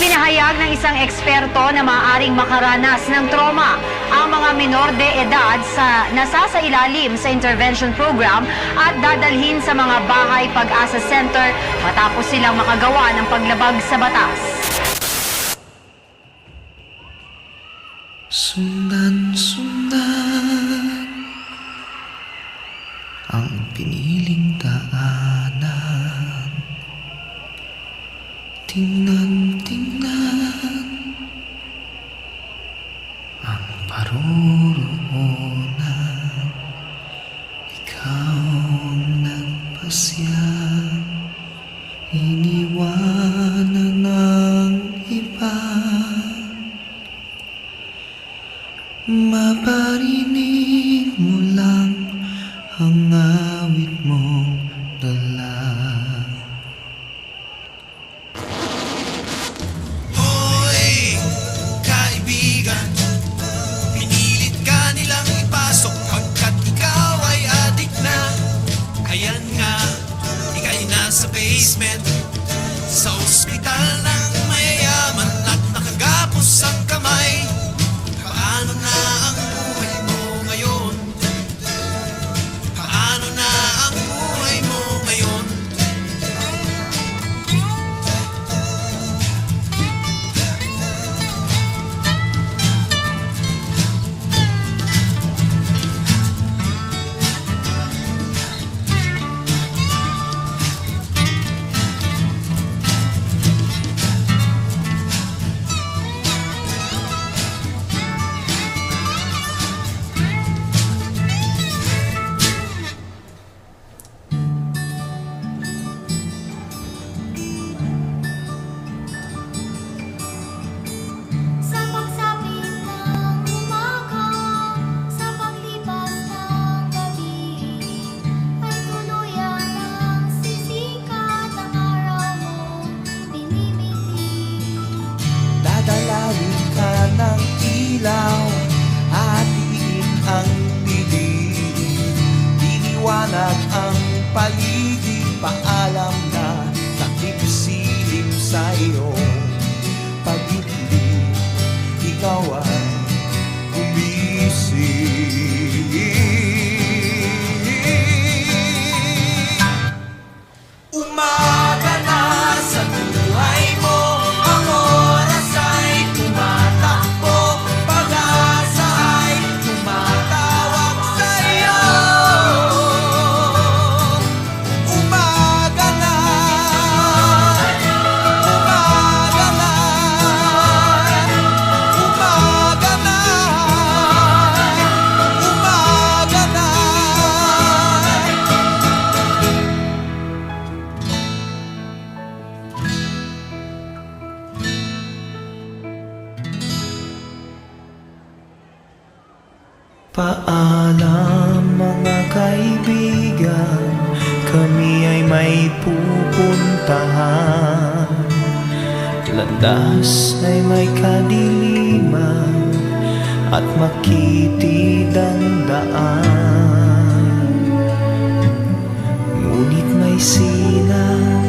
Pinahayag ng isang eksperto na maaaring makaranas ng trauma ang mga minor de edad sa nasasailalim sa intervention program at dadalhin sa mga bahay pag-asa center matapos silang makagawa ng paglabag sa batas. Sundan-sundan ang piniling daanan Tingnan-tingnan Maparinig mo lang paligid Paalam na nakipsilim sa iyong pag-ibig Ikaw ay Paalam mga kaibigan Kami ay may pupuntahan. Landas ay may kadiliman At makitid ang daan. Ngunit may silang